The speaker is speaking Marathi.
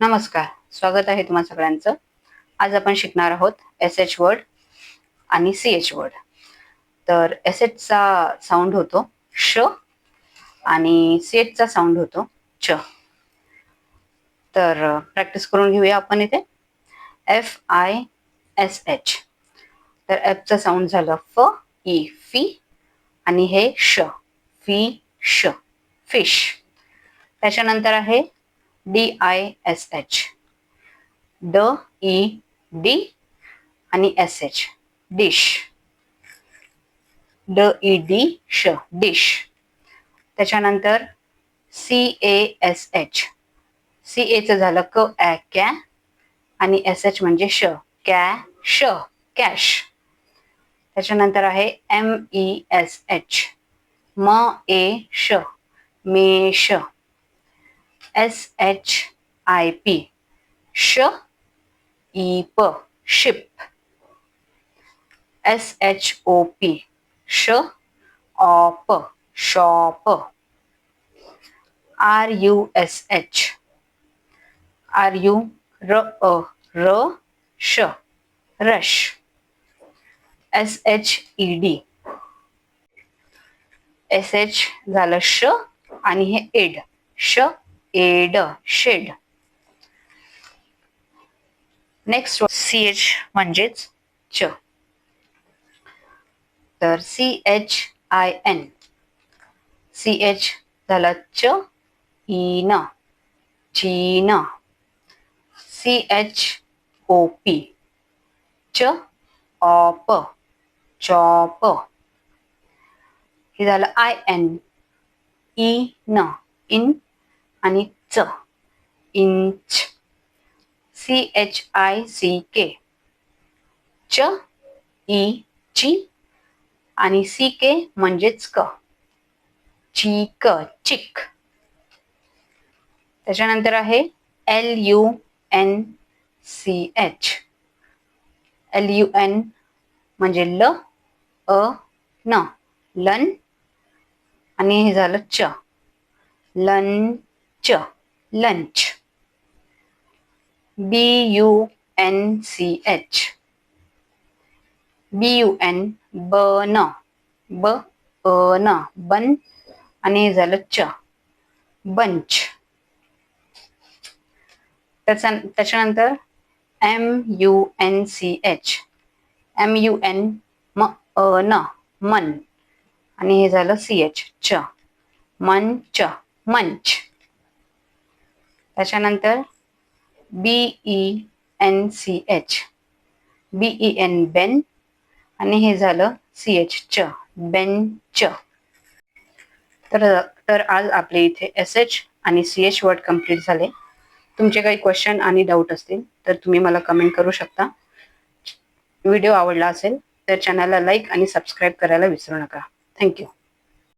नमस्कार. स्वागत आहे तुम्हा सगळ्यांचं. आज आपण शिकणार आहोत एस एच वर्ड आणि सी एच वर्ड तर एस एचचा साऊंड होतो श आणि सी एचचा साऊंड होतो च. तर प्रॅक्टिस करून घेऊया आपण इथे. एफ आय एस एच तर एफचं साऊंड झालं फ e, ई फी आणि हे श. फी श फिश त्याच्यानंतर आहे डी आय एस एच ड ई डी आणि एस एच डिश ड ई डी श डिश त्याच्यानंतर C A S H C एचं झालं क ॲ कॅ आणि एस एच म्हणजे श. कॅ श कॅश. त्याच्यानंतर आहे एम ई एस एच म ए श mesh S H I P श ई प ship S H O P श op shop R U S H R U र अ र श rush S H E D S H झालं श आणि हे एड श एड शेड. नेक्स्ट सी एच म्हणजेच च. तर C H I N C H झालं च in chin C H O P च ऑप चॉप. हे झालं आय एन ई न इन आणि च. Inch. C H I C K च ई ची. आणि सी के म्हणजेच क. चीक चिक. त्याच्यानंतर आहे L U N C H L U N म्हणजे ल अ न. लन. आणि हे झालं च. च lunch B U N C H B U N ब न ब अ न बन आणि हे झालं च. बंच त्याचा त्याच्यानंतर M U N C H M U N म अ न मन आणि हे झालं सी एच च. मन च. मंच त्याच्यानंतर B E N C H B E N बेन आणि हे झालं सी एच च. बेंच तर तर आज आपले इथे एस एच आणि सी एच वर्ड कंप्लीट झाले. तुमचे काही क्वेश्चन आणि डाऊट असतील तर तुम्ही मला कमेंट करू शकता. व्हिडिओ आवडला असेल तर चॅनलला लाईक आणि सबस्क्राईब करायला विसरू नका. थँक्यू